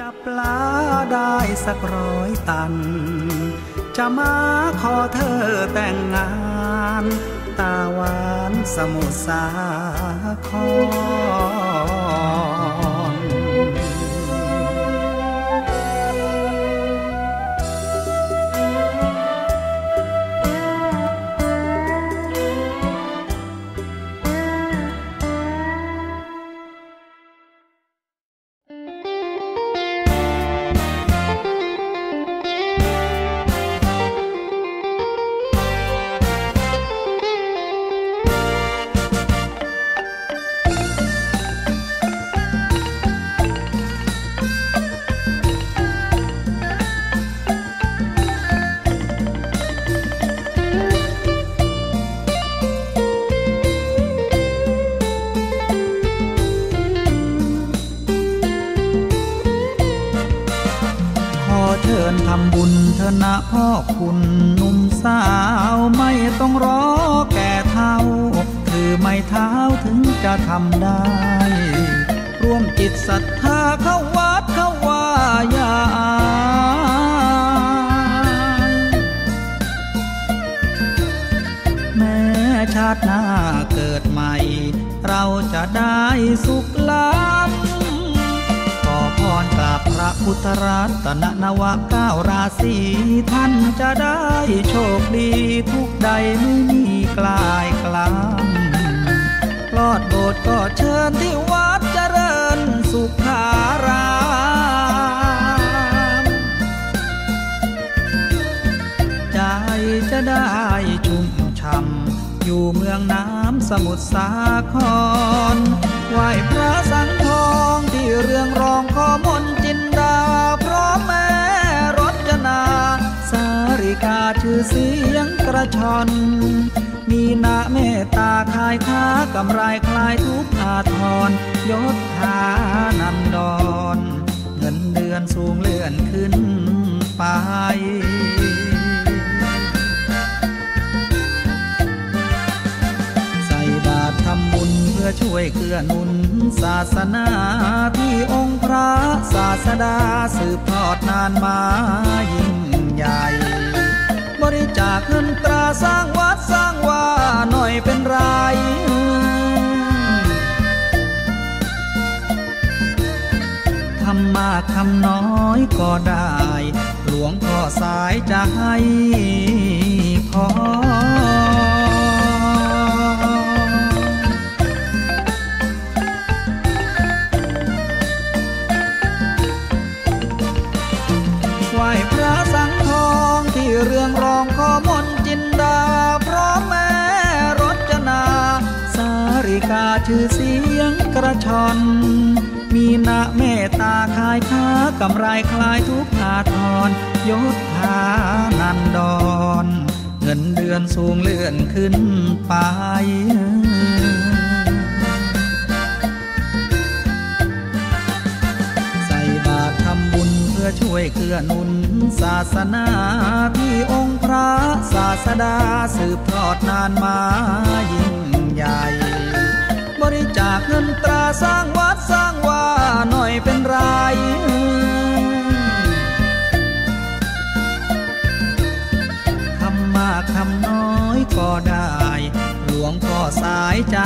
จับปลาได้สักร้อยตัน จะมาขอเธอแต่งงาน ตาหวานสมุทรสาคร เชิญทำบุญเถนะพ่อคุณหนุ่มสาวไม่ต้องรอแก่เท่าคือไม่เท้าถึงจะทำได้ ร่วมจิตศรัทธาเข้าวัดเข้าว่ายาแม้ชาติหน้าเกิดใหม่ เราจะได้สุขล้ำรก ราบพระพุทธรัตนนวะเก้าราศีท่านจะได้โชคดีทุกใดไม่มีกลายกลำลอดโบสถ์ก็เชิญที่วัดเจริญสุขารามใจจะได้ชุ่มช่ำอยู่เมืองน้ำสมุทรสาคร กาชื่อเสียงกระชอน มีนาเมตตาคายค้ากำไรคลายทุกอาทรยศฐานันดอนเงินเดือนสูงเลื่อนขึ้นไปทำบุญเพื่อช่วยเกื้อหนุน ศาสนาที่องค์พระศาสดาสืบทอดนานมายิ่งากเงินตราสร้างวัดสร้างว่าหน่อยเป็นไรทำมากทำน้อยก็ได้ หลวงพ่อสายจะให้พอ ราชื่อเสียงกระชอน มีนาเมตตาคายค้ากำไรคลายทุกขาทรยศธานันดอนเงินเดือนสูงเลื่อนขึ้นไปอช่วยเกื้อหนุนศาสนาที่องค์พระศาสดาสืบทอดนานมายิ่ง สร้างวัดสร้างว่าหน่อยเป็นไรทำมากทำน้อยก็ได้ หลวงพ่อสายใจ